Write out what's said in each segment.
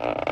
Uh...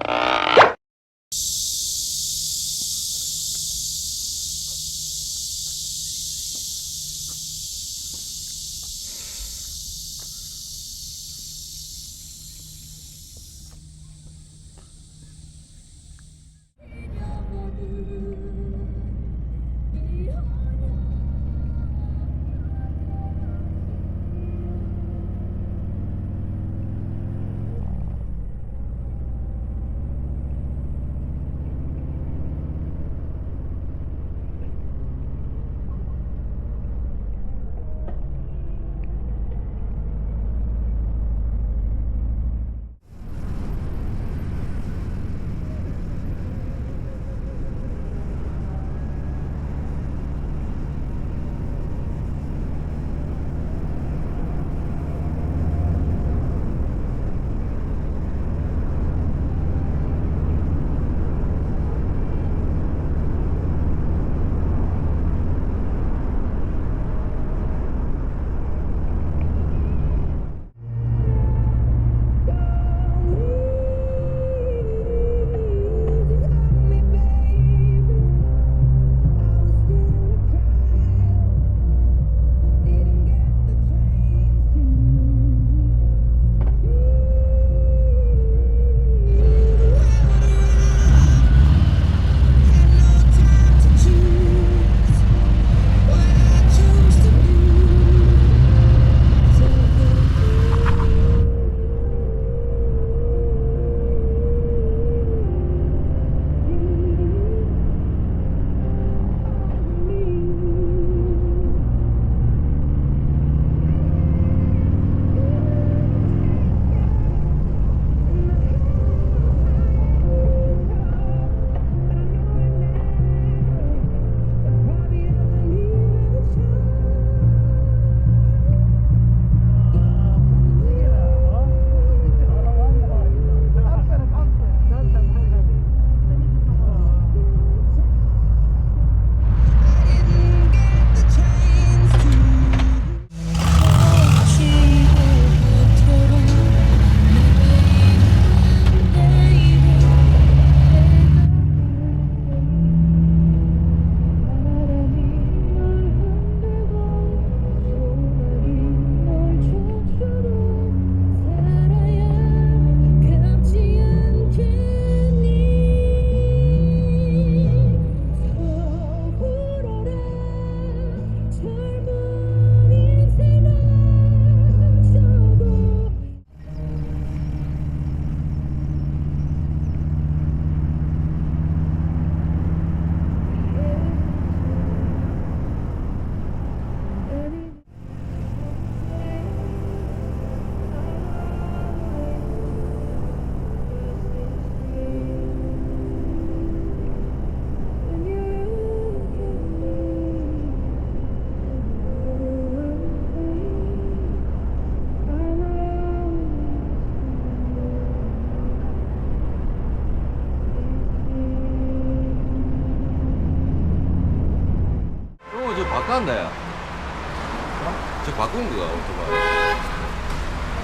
어, 저 바꾼 거야, 오토바이.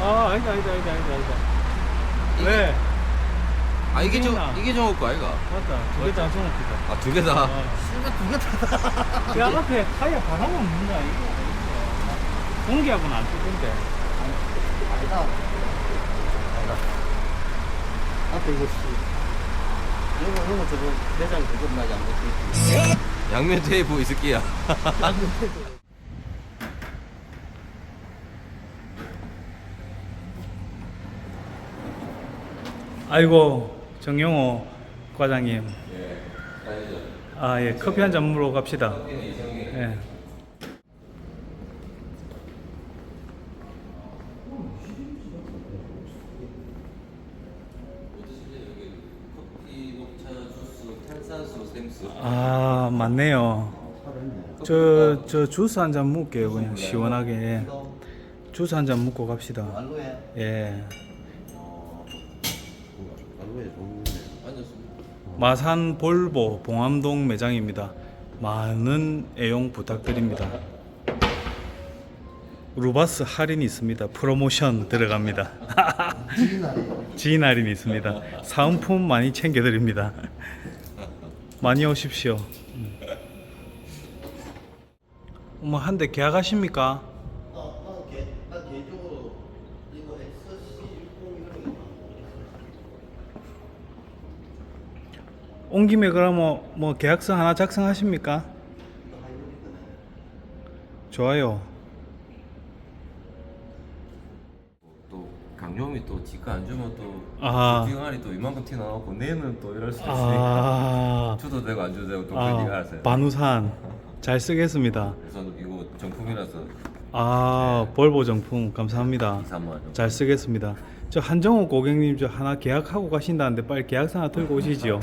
아, 아니다, 아니다, 아니다, 아니다, 아니다. 이게- 왜? 아, 이게 저? 이게 정호 거 아이가? 맞다. 두개 다 정확히다. 아, 두 개 다? 야, 앞에 타이어 바람 없는 거 아니고? 공기하고는 안 뜨던데. 아니다. 아니다. 앞에 이거 씨. 이런 거, 이런 거 저거 내장 그거 나지 않겠지? 양면 테이프 있을게야. 아이고, 정영호 과장님. 아, 예. 커피 한 잔 물어 갑시다. 예. 커피, 녹차, 주스, 탄산수, 생수. 아, 맞네요. 저, 저 주스 한 잔 먹을게요. 그냥 시원하게. 주스 한 잔 먹고 갑시다. 예. 마산 볼보 봉암동 매장입니다. 많은 애용 부탁드립니다. 루바스 할인이 있습니다. 프로모션 들어갑니다. 지인 할인이 있습니다. 사은품 많이 챙겨드립니다. 많이 오십시오. 음. 어머 한 대 계약하십니까? 나난 개, 난 개인적으로 이거 XC60 이런 거온 김에 그러면 뭐 계약서 하나 작성하십니까? 좋아요. 또 지가 안 주면 또 아. 빙하리 또 이만큼 티 나오고 내는 또 이럴 수 있으니까 아, 주도 되고 안 주도 되고 또 그런 얘기 아 알았어요. 반우산 잘 쓰겠습니다. 우선 이거 정품이라서 아 볼보 정품 감사합니다. 2, 3만 원. 잘 쓰겠습니다. 저 한정호 고객님 저 하나 계약하고 가신다는데 빨리 계약서 하나 들고 오시지요.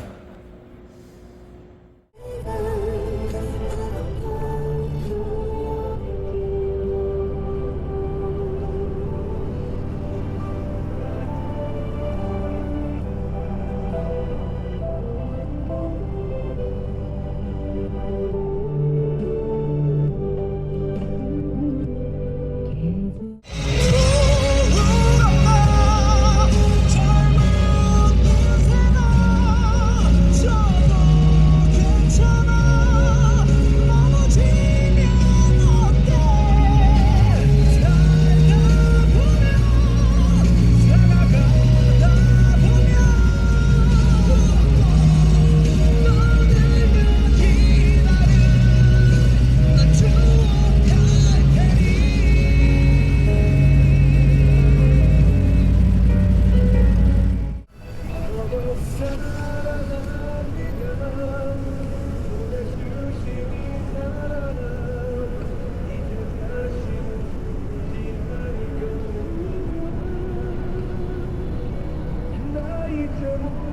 Thank you.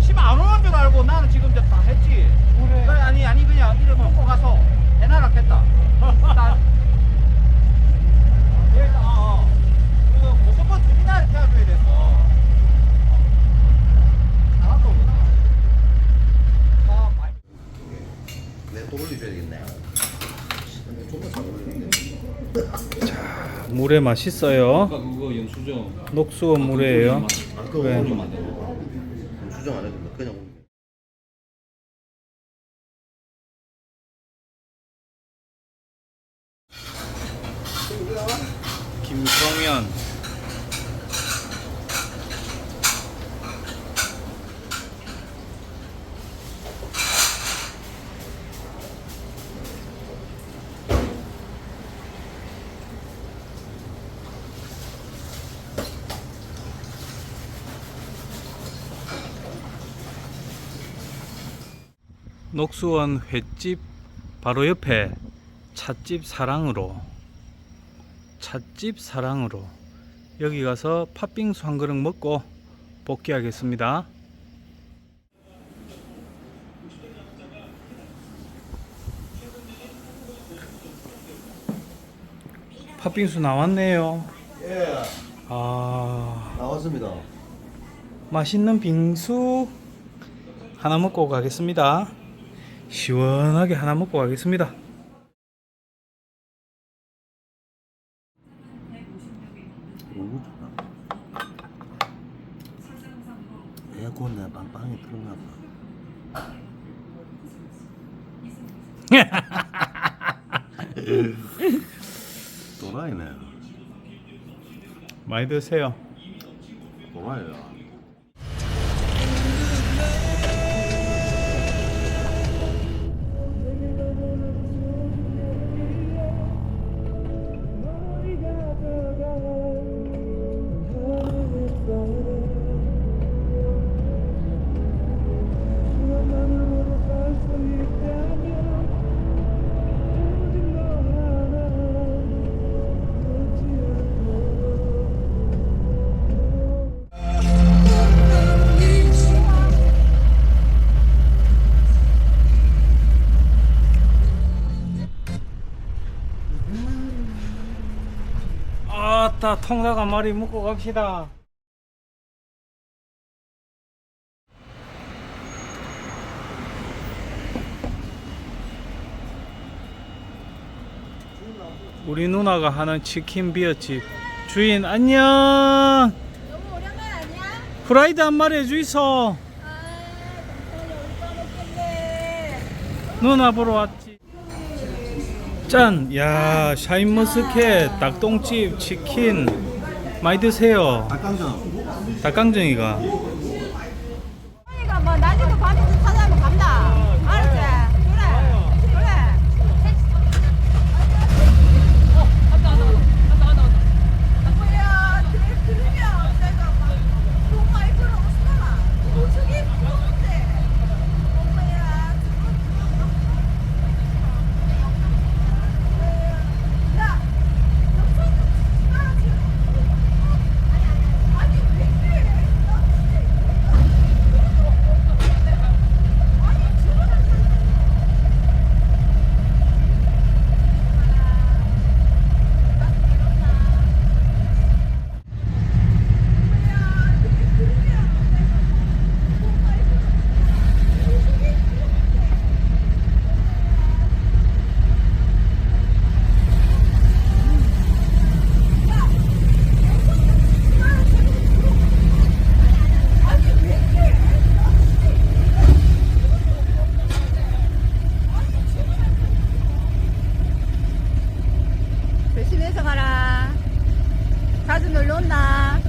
씨안 오는 줄 알고 나는 지금 이제 다 했지. 그래. 아니, 그냥 이래 먹고 가서. 나, 예, 어, 어. 그, 고속버스 터미널 태워줘야 돼서. 나도. 아, 올려줘야 되겠네. 올리네. 물에 맛있어요. 아까 그거 영수증 녹수원. 아, 그거 네. 올리면 안 되고. 수정 안 해도 돼. 그냥 올리면. 김성현 녹수원 횟집 바로 옆에 찻집 사랑으로 찻집 사랑으로 여기 가서 팥빙수 한 그릇 먹고 복귀하겠습니다. 팥빙수 나왔네요. 예. 아, 나왔습니다. 맛있는 빙수 하나 먹고 가겠습니다. 시원하게 하나 먹고 가겠습니다. 에어컨 내 방방에 틀어놔 봐. 또라이네. 많이 드세요. 또라이야. 아따 통닭 한 마리 먹고 갑시다. 우리 누나가 하는 치킨 비어집 주인 안녕. 너무 오랜만 아니야? 프라이드 한 마리 해주이소. 아, 감사해요. 오빠 먹겠네. 누나 보러 왔지. 짠! 야, 샤인머스켓, 닭똥집, 치킨 많이 드세요. 닭강정 닭강정이가. 飲んだ